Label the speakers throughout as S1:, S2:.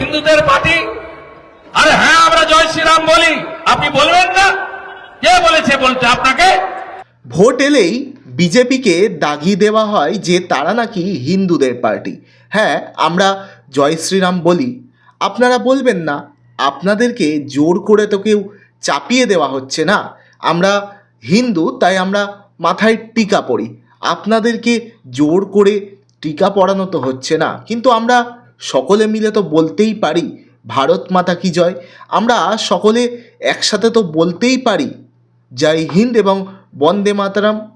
S1: হিন্দুদের পার্টি? আরে হ্যাঁ আমরা জয় শ্রীরাম বলি। আপনি বলবেন না? কে বলেছে বলতে আপনাকে?
S2: ভোট এলেই বিজেপিকে দাগিয়ে দেওয়া হয় যে তারা নাকি হিন্দুদের পার্টি। হ্যাঁ আমরা জয় শ্রীরাম বলি। আপনারা বলবেন না, আপনাদেরকে জোর করে তো কেউ চাপিয়ে দেওয়া হচ্ছে না। আমরা হিন্দু, তাই আমরা মাথায় টিকা পড়ি। আপনাদেরকে জোর করে টিকা পড়ানো তো হচ্ছে না। কিন্তু আমরা সকলে মিলে তো বলতেই পারি, ভারত মাতা কি জয়? আমরা সকলে একসাথে তো বলতেই পারি, জয় হিন্দ এবং বন্দে মাতারাম।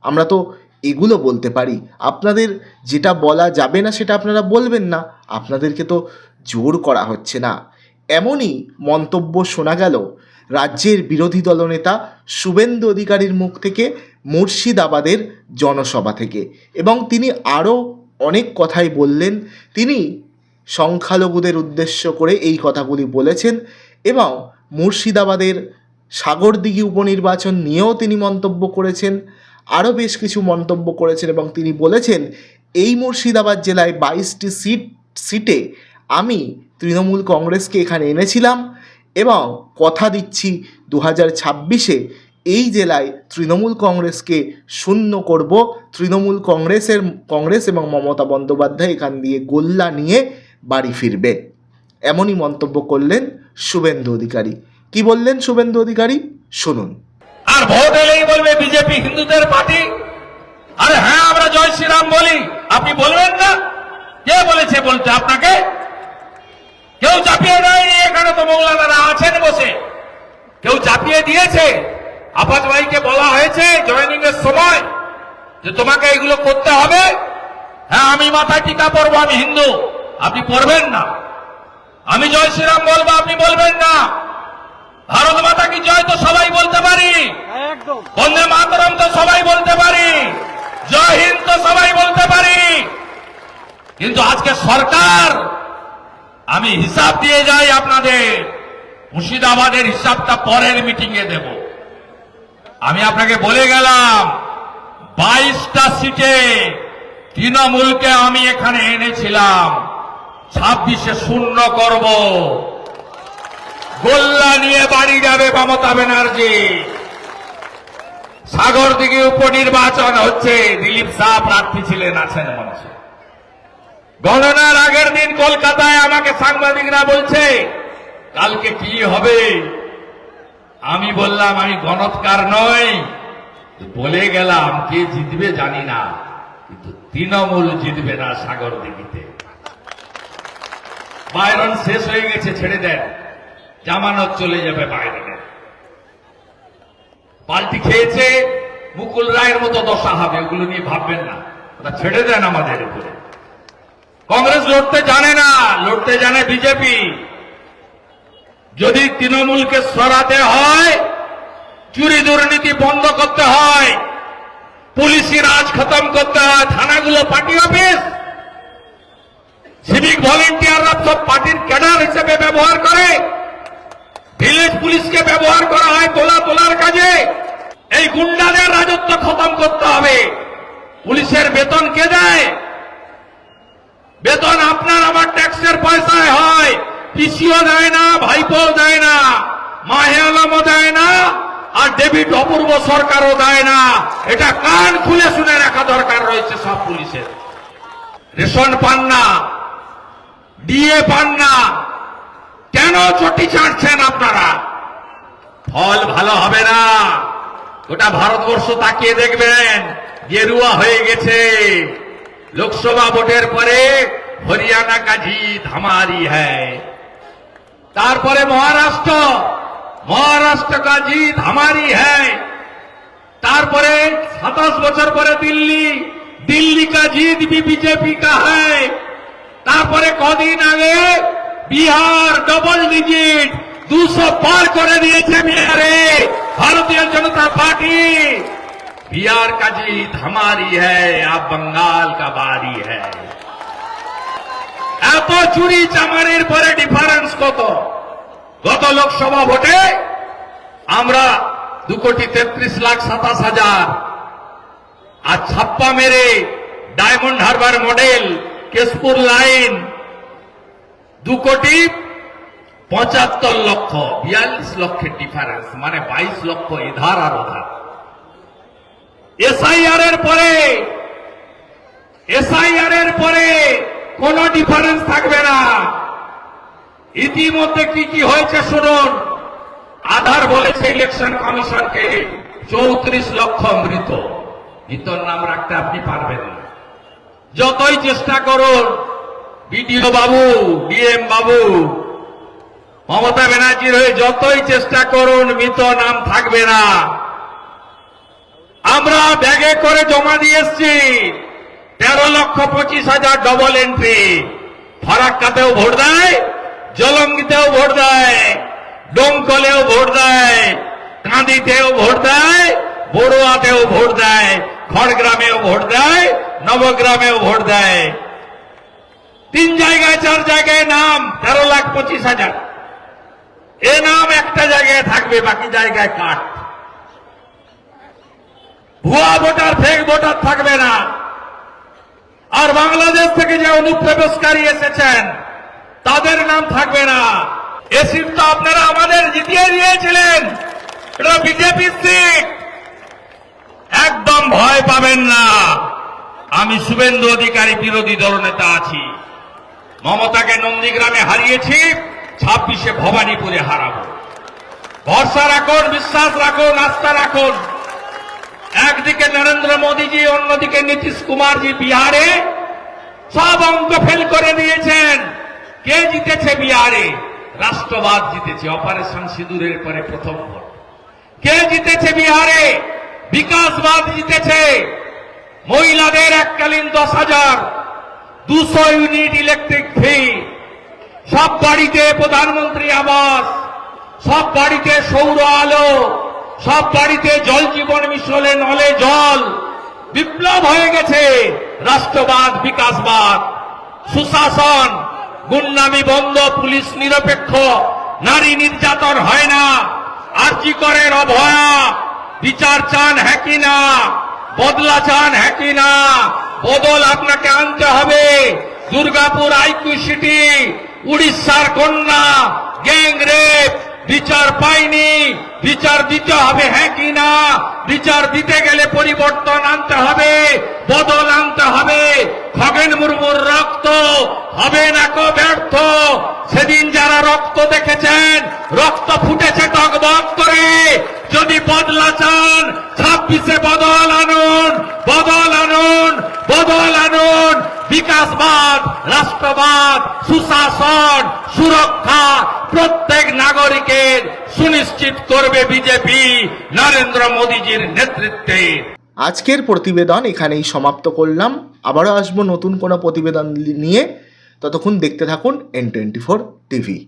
S2: আমরা তো এগুলো বলতে পারি। আপনাদের যেটা বলা যাবে না সেটা আপনারা বলবেন না, আপনাদেরকে তো জোর করা হচ্ছে না। এমনই মন্তব্য শোনা গেল রাজ্যের বিরোধী দলনেতা শুভেন্দু অধিকারীর মুখ থেকে মুর্শিদাবাদের জনসভা থেকে। এবং তিনি আরও অনেক কথাই বললেন। তিনি সংখ্যালঘুদের উদ্দেশ্য করে এই কথাগুলি বলেছেন এবং মুর্শিদাবাদের সাগরদিঘি উপনির্বাচন নিয়েও তিনি মন্তব্য করেছেন, আরও বেশ কিছু মন্তব্য করেছেন এবং তিনি বলেছেন, এই মুর্শিদাবাদ জেলায় বাইশটি সিট, সিটে আমি তৃণমূল কংগ্রেসকে এখানে এনেছিলাম এবং কথা দিচ্ছি দু হাজার ছাব্বিশে এই জেলায় তৃণমূল কংগ্রেসকে শূন্য করব, তৃণমূল কংগ্রেসের, কংগ্রেস এবং মমতা বন্দ্যোপাধ্যায় এখান দিয়ে গোল্লা নিয়ে বাড়ি ফিরবে। এমনই মন্তব্য করলেন শুভেন্দু অধিকারী। কি বললেন শুভেন্দু অধিকারী? শুনুন।
S1: আর ভোট এলেই বলবে বিজেপি হিন্দুদের পার্টি। আরে হ্যাঁ আমরা জয় শ্রীরাম বলি। আপনি বলবেন না? কে বলেছে বলতে আপনাকে? কেউ চাপিয়ে দেয়নি এখানে তো মৌলানারা আছেন বসে। কেউ চাপিয়ে দিয়েছে। আপাত ভাইকে বলা হয়েছে জয়েনিং এর সময় যে তোমাকে এগুলো করতে হবে। হ্যাঁ আমি মাথায় টিকা পরবো, আমি হিন্দু। আপনি পড়বেন না। আমি জয় শ্রীরাম বলব আপনি বলবেন না। ভারত মাতা কি জয় তো সবাই বলতে পারি। বন্দে মাতরম তো সবাই বলতে পারি। জয় হিন্দ তো সবাই বলতে পারি। কিন্তু আজকে সরকার আমি হিসাব দিয়ে যাই আপনাদের। মুর্শিদাবাদের হিসাবটা পরের মিটিং এ দেব। আমি আপনাকে বলে গেলাম বাইশটা সিটে তৃণমূলকে আমি এখানে এনেছিলাম। ছাব্বিশে শূন্য করব। গোল্লা নিয়ে বাড়ি যাবে মমতা ব্যানার্জি। সাগর দিকে উপনির্বাচন হচ্ছে, দিলীপ শাহ প্রার্থী ছিলেন, আছেন মঞ্চে। গণনার আগের দিন কলকাতায় আমাকে সাংবাদিকরা বলছে, কালকে কি হবে? আমি বললাম, আমি গণৎকার নই। বলে গেলাম, কে জিতবে জানি না, কিন্তু তৃণমূল জিতবে না সাগর দিঘিতে বাইরন শেষ হয়ে গেছে, ছেড়ে দেন। জামানত চলে যাবে বাইরনের পাল্টি খেয়েছে, মুকুল রায়ের মতো দশা হবে, ওগুলো নিয়ে ভাববেন না। ওটা ছেড়ে দেন আমাদের উপরে। কংগ্রেস লড়তে জানে না, লড়তে জানে বিজেপি। যদি তৃণমূলকে সরাতে হয়, চুরি দুর্নীতি বন্ধ করতে হয়, পুলিশি রাজ খতম করতে হয়, থানাগুলো পার্টি অফিস। সিভিক ভলেন্টিয়াররা সব পার্টির ক্যাডার হিসেবে ব্যবহার করে। ভিলেজ পুলিশকে ব্যবহার করা হয় তোলা তোলার কাজে। এই গুন্ডাদের রাজত্ব খতম করতে হবে। পুলিশের বেতন কে দেয়? বেতন আপনার, আমার ট্যাক্সের পয়সায় হয়। পিসিও দেয় না ভাইপো দেয় না, মাহে আলমও দেয় না, আর ডেভিড অপূর্ব সরকারও দেয় না। এটা কান খুলে শুনে রাখা দরকার রয়েছে সব পুলিশের। রেশন পান না। ডিএ পান না। কেন চটি ছাড়ছেন আপনারা? ফল ভালো হবে না। গোটা ভারতবর্ষ তাকিয়ে দেখবেন, গেরুয়া হয়ে গেছে। লোকসভা ভোটের পরে হরিয়ানা কাজি ধামারি হ্যায়। তারপরে মহারাষ্ট্র মহারাষ্ট্র কাজি ধামারি হ্যায়। তারপরে সাতাশ বছর পরে দিল্লি দিল্লি কা জিত भी বিজেপি কা হ্যায়। তারপরে কদিন আগে বিহার ডবল ডিজিট দুশো পার করে দিয়েছে বিহারে ভারতীয় জনতা পার্টি बिहार का जीत हमारी है अब बंगाल का बारी है এত চুরি চামারির পরে ডিফারেন্স কত গত লোকসভা ভোটে আমরা দু কোটি তেত্রিশ লাখ সাতাশ হাজার আর ছাপ্পা মেরে diamond harbour model Keshpur line দু কোটি পঁচাত্তর লক্ষ, বিয়াল্লিশ লক্ষের ডিফারেন্স মানে বাইশ লক্ষ এধার আর ওধার। এসআইআর এর পরে এসআইআর এর পরে কোন ডিফারেন্স থাকবে না। ইতিমধ্যে কি কি হয়েছে শুনুন। আধার বলেছে ইলেকশন কমিশনকে চৌত্রিশ লক্ষ মৃত। মৃতর নাম রাখতে আপনি পারবেন না। যতই চেষ্টা করুন, বিডিও বাবু, ডিএম বাবু, মমতা ব্যানার্জির হয়ে যতই চেষ্টা করুন, মৃত নাম থাকবে না। আমরা ব্যাগে করে জমা দিয়ে এসছি। তেরো লক্ষ পঁচিশ হাজার ডবল এন্ট্রি ফারাক্কাতেও ভোট দেয়, জলঙ্গিতেও ভোট দেয়, ডোমকলেও ভোট দেয়, কাঁদিতেও ভোট দেয়, বড়ুয়াতেও ভোট দেয়, খড়গ্রামেও ভোট দেয় নবগ্রামেও ভোট দেয়। তিন জায়গায়, চার জায়গায় নাম, তেরো লাখ পঁচিশ হাজার। এ নাম একটা জায়গায় থাকবে, বাকি জায়গায় কাট। ভুয়া ভোটার ফেক ভোটার থাকবে না। আর বাংলাদেশ থেকে যে অনুপ্রবেশকারী এসেছেন, তাদের নাম থাকবে না। এ সিট তো আপনারা আমাদের জিতিয়ে দিয়েছিলেন। এটা বিজেপির সিট। একদম ভয় পাবেন না। আমি শুভেন্দু অধিকারী বিরোধী দলনেতা আছি। মমতাকে নন্দীগ্রামে হারিয়েছি, ছাব্বিশে ভবানীপুরে হারাবো। ভরসা রাখুন, বিশ্বাস রাখুন, আস্থা রাখুন। একদিকে নরেন্দ্র মোদীজি, অন্যদিকে নীতিশ কুমারজি বিহারে। সব অঙ্ক ফেল করে দিয়েছেন। কে জিতেছে বিহারে? রাষ্ট্রবাদ জিতেছে, অপারেশন সিঁদুরের পরে প্রথম ভোট। কে জিতেছে বিহারে? বিকাশবাদ জিতেছে। মহিলাদের এককালীন দশ হাজার, দুশো ইউনিট ইলেকট্রিক ফ্রি সব বাড়িতে প্রধানমন্ত্রী আবাস, সব বাড়িতে সৌর আলো, সব বাড়িতে জল জীবন মিশনে নলে জল। বিপ্লব হয়ে গেছে রাষ্ট্রবাদ, বিকাশবাদ। সুশাসন, গুন্ডামি বন্ধ, পুলিশ নিরপেক্ষ, নারী নির্যাতন হয় না। আর্জি করের অভয়া বিচার চান হ্যাঁ কি না? বদলা চান হ্যাঁ না। বদল আপনাকে আনতে হবে। দুর্গাপুর আইকিউ সিটি, উড়িষ্যার কন্যা, গ্যাং রেপ, বিচার পাইনি বিচার দিতে হবে হ্যাঁ কি না? বিচার দিতে গেলে পরিবর্তন আনতে হবে, বদল আনতে হবে। খগেন মুর্মুর রক্ত হবে না ব্যর্থ। সেদিন যারা রক্ত দেখেছেন, রক্ত ফুটেছে যদি বদলা চান, ছাব্বিশে বদল আনুন বদল আনুন বদল আনুন। বিকাশবাদ, রাষ্ট্রবাদ, সুশাসন, সুরক্ষা প্রত্যেক নাগরিকের সুনিশ্চিত করবে বিজেপি নরেন্দ্র মোদীজির নেতৃত্বে।
S2: আজকের প্রতিবেদন এখানেই সমাপ্ত করলাম। আবারও আসব নতুন কোনো প্রতিবেদন নিয়ে। ততক্ষণ দেখতে থাকুন এন টোয়েন্টি ফোর টিভি